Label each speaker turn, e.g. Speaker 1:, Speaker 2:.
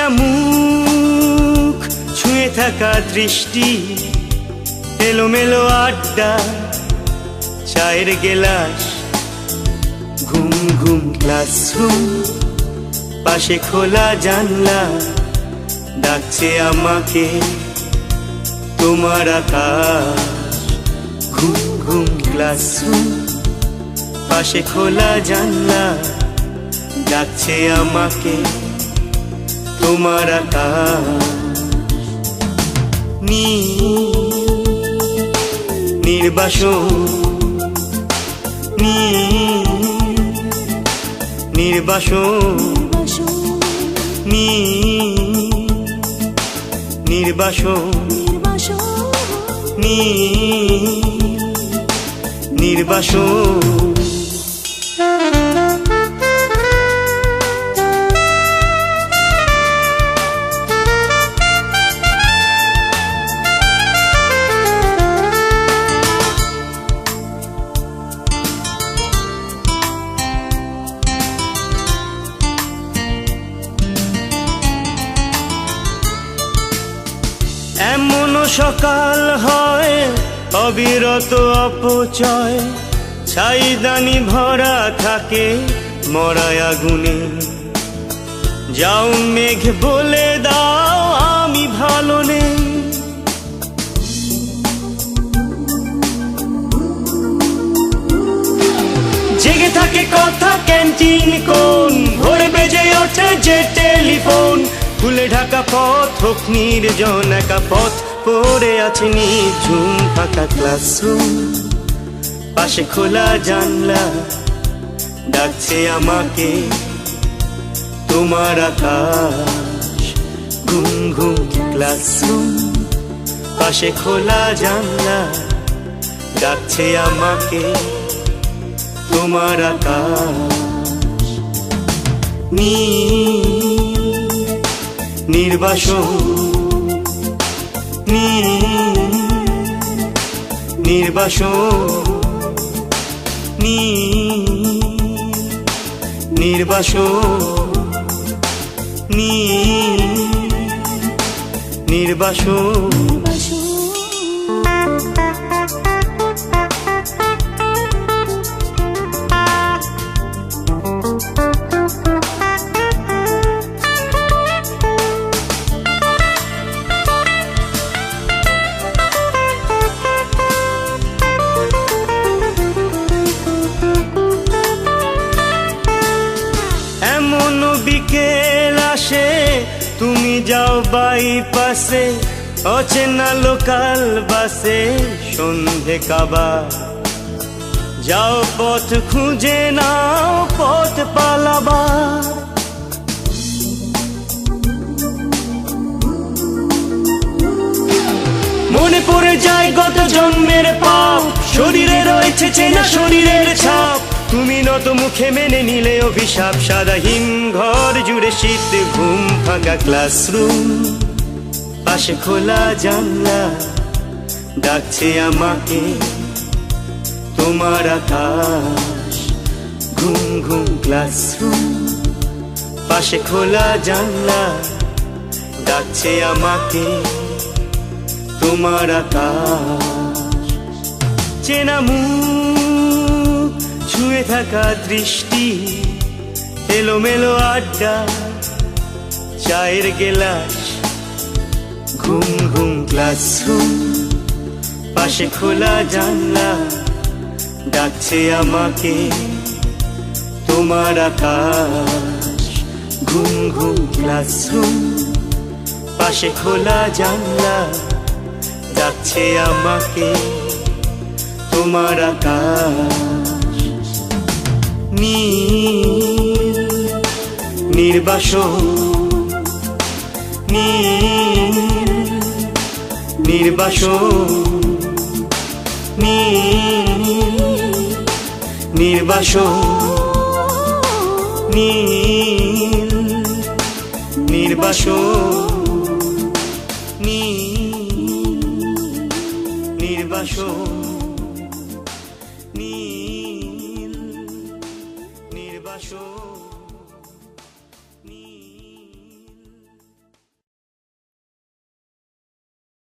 Speaker 1: চেনা মুখ, ছুঁয়ে থাকা দৃষ্টি, এলোমেলো আড্ডা, চায়ের গেলাস, ঘুম ঘুম ক্লাসরুম, পাশে খোলা জানলা, ডাকছে আমাকে, তোমার আকাশ, ঘুম ঘুম ক্লাসরুম, পাশে খোলা জানলা, ডাকছে আমাকে। তোমার নী নির্বাসন নী নির্বাসন নী নির্বাসন নী নির্বাসন। সকাল হয়, অবিরত অপচয়। ছাইদানি ভরা থাকে মরায় আগুনে। যাও মেঘ বলে দাও, আমি ভালো নেই। জেগে থাকে কথা ক্যান্টিন কোন ভোরে বেজে ওঠে যে টেলিফোন। ফুলে ঢাকা পথ, হোক নির্জন একা পথ। পড়ে আছে নিঝুম ফাঁকা ক্লাসরুম। পাশে খোলা জানলা, ডাকছে আমাকে, তোমার আকাশ ঘুম ঘুম ক্লাসরুম। পাশে খোলা জানলা, ডাকছে আমাকে, তোমার আকাশ নী নির্বাসন। নির্বাসন নির্বাসো নির্বাসন নির্বাসন। এমন বিকেল আসে, তুমি যাও বাইপাসে, অচেনা লোকাল বাসে, সন্ধে কাবা যাও পথ খুঁজে নাও, পথ পালাবা মনে পড়ে যায় গত জন্মের পাপ, শরীরে রয়েছে চেনা শরীরের ছাপ। তুমি নত মুখে মেনে নিলে অভিশাপ, সাদা হিম ঘর জুড়ে শীত, ঘুম ফাঁকা ক্লাসরুম পাশে খোলা জানলা, ডাকছে আমাকে, তোমার আকাশ। ঘুম ঘুম ক্লাসরুম পাশে খোলা জানলা, ডাকছে আমাকে, তোমার আকাশ। চেনা মুখ ছুঁয়ে থাকা দৃষ্টি, এলোমেলো আড্ডা, চায়ের গেলাস, ঘুম ঘুম ক্লাসরুম, পাশে খোলা জানলা, ডাকছে আমাকে, তোমার আকাশ। ঘুম ঘুম ক্লাসরুম, পাশে খোলা জানলা, ডাকছে আমাকে, তোমার আকাশ। নীল নির্বাসন নীল নির্বাসন নীল নির্বাসন নীল নির্বাসন নীল নির্বাসন নীল নির্বাসন